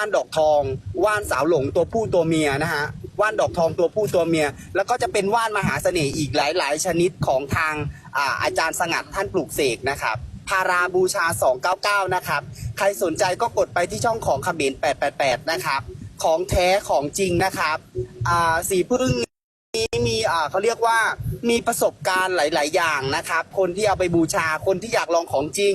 ว่านดอกทอง ว่านสาวหลงตัวผู้ตัวเมียนะฮะว่านดอกทองตัวผู้ตัวเมีย แล้วก็จะเป็นว่านมหาเสน่ห์อีกหลาย ๆ ชนิดของทางอาอาจารย์สงัดท่านปลูกเสกนะครับพาราบูชา 299 นะครับ ใครสนใจก็กดไปที่ช่องของขเขมร888 นะครับ ของแท้ของจริงนะครับ อ่า สีพึ่งนี้มี อ่าเขาเรียกว่า มีประสบการณ์หลาย ๆ อย่างนะครับ คนที่เอาไปบูชา คนที่อยากลองของจริง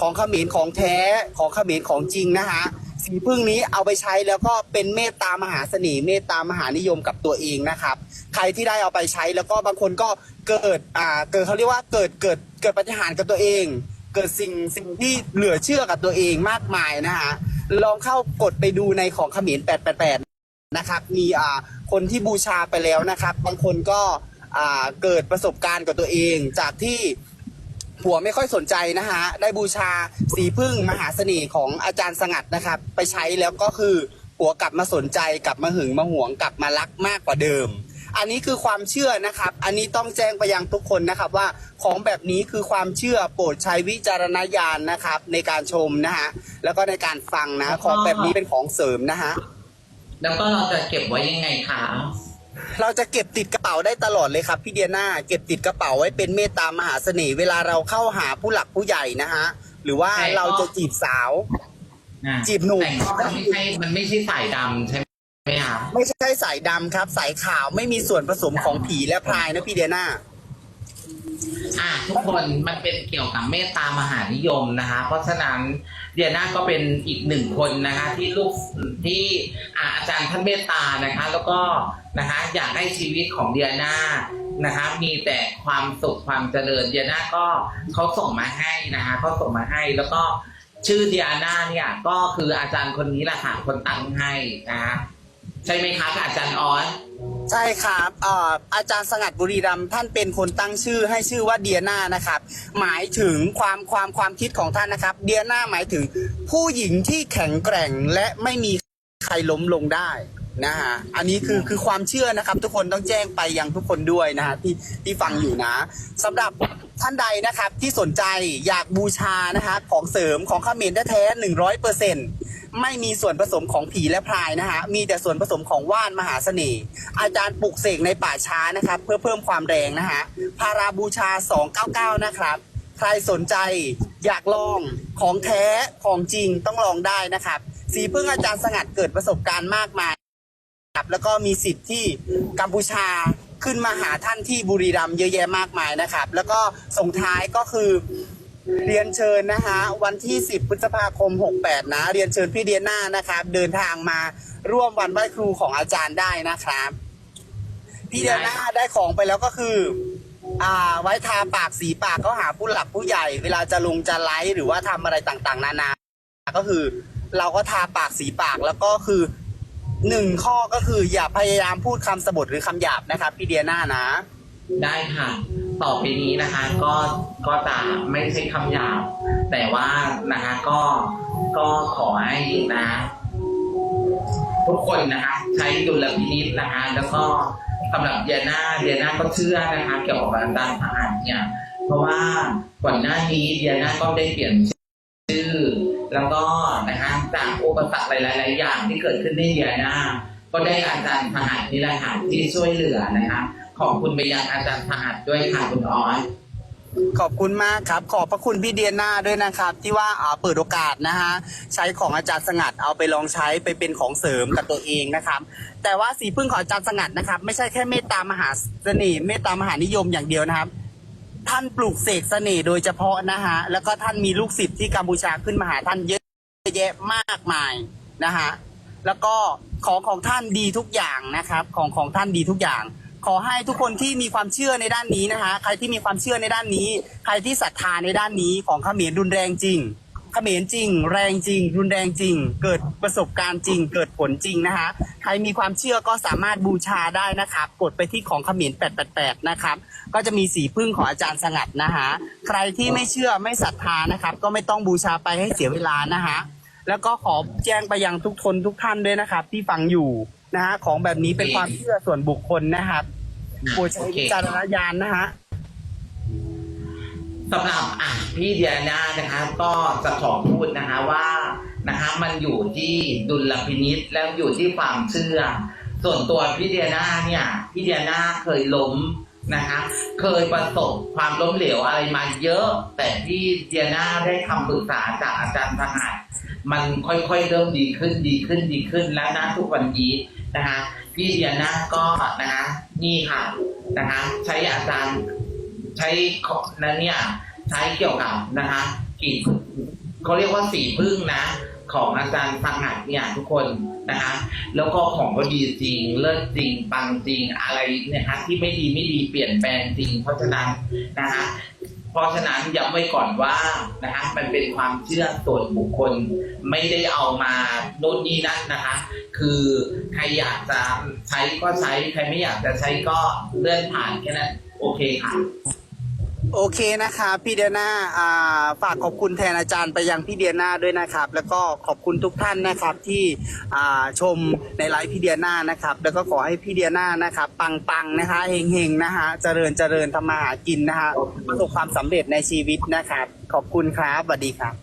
ของขมรของแท้ ของขมรของจริงนะฮะ สีพึ่งนี้เอาไปใช้แล้วก็เป็นเมตตามหาเสน่ห์เมตตามหานิยมกับตัวเองนะครับ ใครที่ได้เอาไปใช้แล้วก็บางคนก็เกิดอ่าเกิดเขาเรียกว่าเกิดเกิดเกิดปฏิหารกับตัวเอง เกิดสิ่งสิ่งที่เหลือเชื่อกับตัวเองมากมายนะฮะลองเข้ากดไปดูในของขมร888 นะครับ มีอ่าคนที่บูชาไปแล้วนะครับ บางคนก็อ่าเกิดประสบการณ์กับตัวเองจากที่ ผัวไม่ค่อยสนใจนะฮะ ได้บูชาสีพึ่งมหาเสน่ห์ของอาจารย์สงัดนะครับ ไปใช้แล้วก็คือผัวกลับมาสนใจกลับมาหึงมาหวงกลับมารักมากกว่าเดิม อันนี้คือความเชื่อนะครับ อันนี้ต้องแจ้งไปยังทุกคนนะครับว่าของแบบนี้คือความเชื่อโปรดใช้วิจารณญาณนะครับ ในการชมนะฮะแล้วก็ในการฟังนะของแบบนี้เป็นของเสริมนะฮะ แล้วก็เราจะเก็บไว้ยังไงคะ เราจะเก็บติดกระเป๋าได้ตลอดเลยครับพี่เดียนาเก็บติดกระเป๋าไว้เป็นเมตตามหาเสน่ห์เวลาเราเข้าหาผู้หลักผู้ใหญ่นะฮะหรือว่าเราจะจีบสาว อะจีบหนุ่ม แต่ก็ไม่ใช่มันไม่ใช่สายดำใช่ไหมคะไม่ใช่สายดำครับ สายขาวไม่มีส่วนผสมของผีและพรายนะพี่เดียนา อะทุกคนมันเป็นเกี่ยวกับเมตตามหานิยมนะคะ เพราะฉะนั้นเดียน่าก็เป็นอีกหนึ่งคนนะคะที่ลูกที่อะอาจารย์ท่านเมตตานะคะ แล้วก็นะคะอยากให้ชีวิตของเดียน่านะคะมีแต่ความสุขความเจริญเดียน่าก็เขาส่งมาให้นะคะเขาส่งมาให้แล้วก็ชื่อเดียน่าเนี่ยก็คืออาจารย์คนนี้แหละค่ะคนตั้งให้นะคะ ใช่ไหมคะอาจารย์ออสใช่ครับเอ่ออาจารย์สงัดบุรีรัมย์ท่านเป็นคนตั้งชื่อให้ชื่อว่าเดียนานะครับ หมายถึงความความความคิดของท่านนะครับ เดียนาหมายถึงผู้หญิงที่แข็งแกร่งและไม่มีใครล้มลงได้นะฮะ อันนี้คือคือความเชื่อนะครับ ทุกคนต้องแจ้งไปยังทุกคนด้วยนะฮะที่ที่ฟังอยู่นะสำหรับท่านใดนะครับที่สนใจอยากบูชานะฮะของเสริมของข้าเมรแท้ๆหนึ่งร้อยเปอร์เซ็นต์ ไม่มีส่วนผสมของผีและพรายนะฮะมีแต่ส่วนผสมของว่านมหาเสน่ห์ อาจารย์ปลุกเสกในป่าช้านะครับ เพื่อเพิ่มความแรงนะฮะพาราบูชา 299 นะครับ ใครสนใจอยากลองของแท้ของจริงต้องลองได้นะครับ สีพึ่งอาจารย์สงัดเกิดประสบการณ์มากมายครับแล้วก็มีสิทธิ์ที่กัมพูชาขึ้นมาหาท่านที่บุรีรัมย์เยอะแยะมากมายนะครับ แล้วก็ส่งท้ายก็คือ เรียนเชิญนะฮะวันที่ 10 พฤษภาคม 68 นะ เรียนเชิญพี่เดียน่านะครับ เดินทางมาร่วมวันไหว้ครูของอาจารย์ได้นะครับ พี่เดียน่าได้ของไปแล้วก็คือ อ่า ไว้ทาปากสีปากเขาหาผู้หลักผู้ใหญ่ เวลาจะลงจะไลฟ์หรือว่าทำอะไรต่างๆ นานา ก็คือ เราก็ทาปากสีปากแล้วก็คือหนึ่งข้อก็คืออย่าพยายามพูดคำสบทหรือคำหยาบนะครับพี่เดียน่านะ ได้ค่ะ ต่อไปนี้นะคะ ก็ก็จะไม่ใช่คำหยาบแต่ว่านะคะก็ก็ขอให้นะทุกคนนะคะใช้ดุลพินิษนะคะ แล้วก็สำหรับเดียนาเดียนาก็เชื่อนะคะ เกี่ยวกับการด้านทหารเนี่ยเพราะว่าก่อนหน้านี้เดียนาก็ได้เปลี่ยนชื่อ แล้วก็นะคะจากอุปสรรคหลาย ๆ อย่างที่เกิดขึ้นในเดียนาก็ได้อาจารย์ทหารนี่แหละค่ะที่ช่วยเหลือนะคะ ขอบคุณไปยังอาจารย์ทหารด้วยค่ะคุณออสขอบคุณมากครับ ขอบพระคุณพี่เดียนาด้วยนะครับ ที่ว่าอ่าเปิดโอกาสนะฮะใช้ของอาจารย์สงัดเอาไปลองใช้ไปเป็นของเสริมกับตัวเองนะครับ แต่ว่าสีพึ่งของอาจารย์สงัดนะครับ ไม่ใช่แค่เมตตามหาเสน่ห์เมตตามหานิยมอย่างเดียวนะครับ ท่านปลูกเสกเสน่ห์โดยเฉพาะนะฮะแล้วก็ท่านมีลูกศิษย์ที่กัมพูชาขึ้นมาหาท่านเยอะแยะมากมายนะฮะแล้วก็ของของท่านดีทุกอย่างนะครับ ของของท่านดีทุกอย่าง ขอให้ทุกคนที่มีความเชื่อในด้านนี้นะฮะใครที่มีความเชื่อในด้านนี้ ใครที่ศรัทธาในด้านนี้ของเขมรรุนแรงจริงเขมรจริง แรงจริง รุนแรงจริง เกิดประสบการณ์จริง เกิดผลจริงนะฮะใครมีความเชื่อก็สามารถบูชาได้นะครับ กดไปที่ของเขมร888 นะครับ ก็จะมีสีพึ่งของอาจารย์สงัดนะฮะใครที่ไม่เชื่อไม่ศรัทธานะครับ ก็ไม่ต้องบูชาไปให้เสียเวลานะฮะแล้วก็ขอแจ้งไปยังทุกคนทุกท่านด้วยนะครับ ที่ฟังอยู่ นะฮะของแบบนี้เป็นความเชื่อส่วนบุคคลนะครับโปรดใช้วิจารณญาณนะฮะสำหรับอะพี่เดียนานะคะ ก็จะขอพูดนะคะว่านะคะมันอยู่ที่ดุลพินิษแล้วอยู่ที่ความเชื่อ ส่วนตัวพี่เดียนาเนี่ยพี่เดียนาเคยล้มนะคะ เคยประสบความล้มเหลวอะไรมาเยอะ แต่พี่เดียนาได้คำปรึกษาจากอาจารย์สหัสมันค่อยๆเริ่มดีขึ้นดีขึ้นดีขึ้นแล้วนะทุกวันนี้ นะคะพี่เดียนาก็นะคะนี่ค่ะนะคะใช้อาจารย์ใช้ของนั่นเนี่ยใช้เกี่ยวกับนะคะกลิ่นเขาเรียกว่าสีพึ่งนะ ของอาจารย์สังหัสเนี่ยทุกคนนะคะ แล้วก็ของก็ดีจริง เลิศจริงปังจริงอะไรเนี่ยฮะที่ไม่ดีไม่ดีเปลี่ยนแปลงจริง เพราะฉะนั้นนะฮะ เพราะฉะนั้นย้ำไว้ก่อนว่านะฮะมันเป็นความเชื่อส่วนบุคคลไม่ได้เอามาโน่นนี่นั่นนะคะ คือใครอยากจะใช้ก็ใช้ใครไม่อยากจะใช้ก็เลื่อนผ่านแค่นั้นโอเคค่ะ โอเคนะคะพี่เดียนาอ่าฝากขอบคุณแทนอาจารย์ไปยังพี่เดียนาด้วยนะครับ แล้วก็ขอบคุณทุกท่านนะครับที่อ่าชมในไลฟ์พี่เดียนานะครับ แล้วก็ขอให้พี่เดียนานะครับ ปังๆนะคะเฮงๆนะคะเจริญเจริญทำมาหากินนะคะประสบความสำเร็จในชีวิตนะครับ ขอบคุณครับสวัสดีครับ